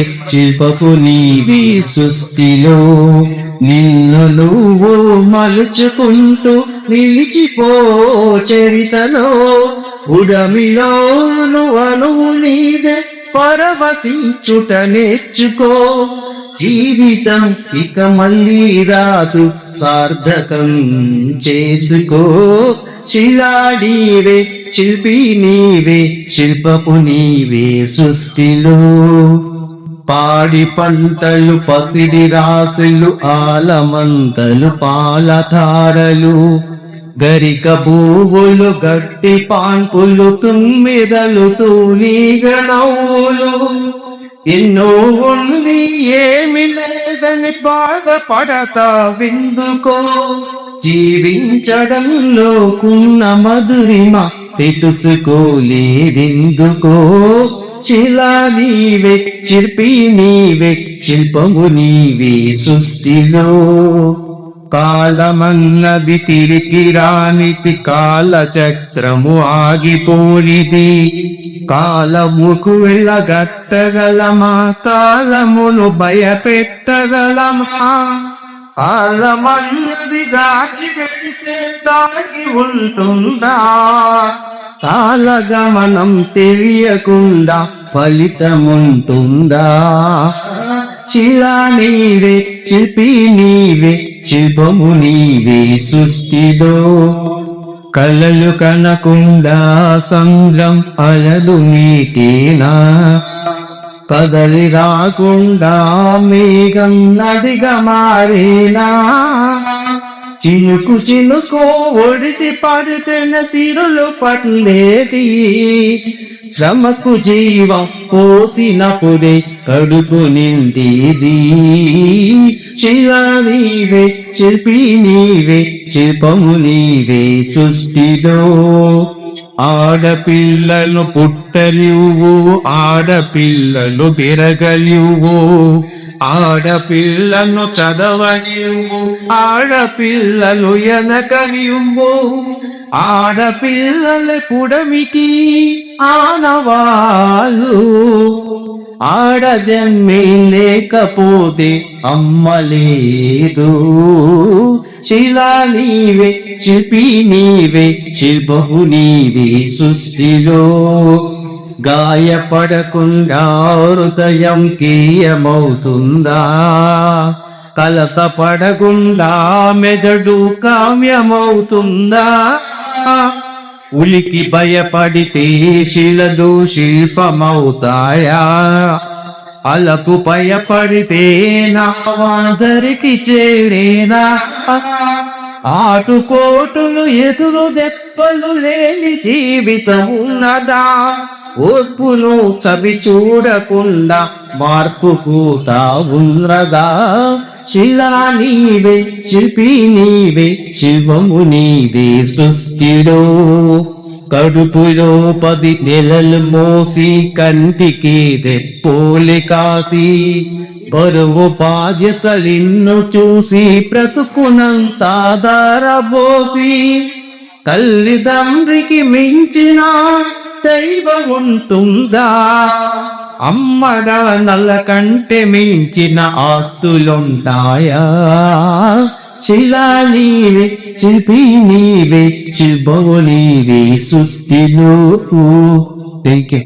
శిల్పపు నీవి సృష్టిలో నిన్ను నువ్వు మలుచుకుంటూ నిలిచిపో చరితలో. ఉడమిలో నువ్వు నీదే పరవశించుట నేర్చుకో. జీవితం ఇక మళ్ళీ రాదు సార్థకం చేసుకో. శిలాడీవే శిల్పి నీవే శిల్పపు నీవే సృష్టిలో. పాడి పంటలు పసిడి రాసులు ఆలమంతలు పాలధారలు గరిక భూవులు గట్టి పాన్పులు తుమ్మిదలు తూనీగణవులు ఎన్నో ఉంది ఏమి లేదని బాధపడతా విందుకో. జీవించడంలోకున్న మధురిమ తెలుసుకోలేదెందుకో. శిలా నీవే శిల్పి నీవే శిల్పము నీవే సృష్టిలో. కాలమన్నది తిరిగి రానిది కాలచక్రము ఆగిపోనిది. కాలముకు వెళ్ళగట్టగలమా కాలమును భయపెట్టగలమా కాలమన్నది దాచి పెడితే దాగి ఉంటుందా? కాలగమనం తెలియకుండా ఫలితముంటుందా? శిలా నీవే శిల్పి నీవే శిల్పము నీవే సృష్టిలో. కలలు కనకుండా సంద్రం అలదు మీకేనా కదలి రాకుండా మేఘం నదిగా మారేనా? చినుకు చినుకు ఒడిసి పడుతున్న సిరులు పట్లేది. శ్రమకు జీవం పోసినప్పుడే కడుపు నిండేది. శిలా నీవే శిల్పి నీవే శిల్పము నీవే సృష్టిలో. ఆడపిల్లలు పుట్టలివు ఆడపిల్లలు పెరగలివు ఆడపిల్లను చదవనివు ఆడపిల్లలు ఎనకనివు ఆడపిల్లల కుడమికి ఆనవాళ్ళు. ఆడజమ్మి లేకపోతే అమ్మ లేదు. శిలా నీవే శిల్పి నీవే శిల్పము నీవే సృష్టిలో. గాయపడకుండా హృదయం కీయమవుతుందా? కలత పడకుండా మెదడు కామ్యమవుతుందా? ఉలికి భయపడితే శిలలు శిల్పమవుతాయా? అలకు భయపడితే నా వాదరికి చేరేనా? ఆటుకోటులు ఎదురు దెబ్బలు లేని జీవితం ఉన్నదా? ఓర్పును చవి చూడకుండా మార్పు కూతా ఉన్నదా శిలా నీవే శిల్పి నీవే శివము నీదే సృష్టిలో. కడుపులో పది నెలలు మోసి కంటికి దెప్పోలి కాసి బరువు బాధ్యతలిన్ను చూసి బ్రతుకునంత దారబోసి తల్లిదండ్రికి మించిన దైవం ఉంటుందా? అమ్మడ నల్ల కంటే మించిన ఆస్తులుంటాయా? శిలా నీవే శిల్పి నీవే శిల్పము నీవే సృష్టిలో థ్యాంక్ యూ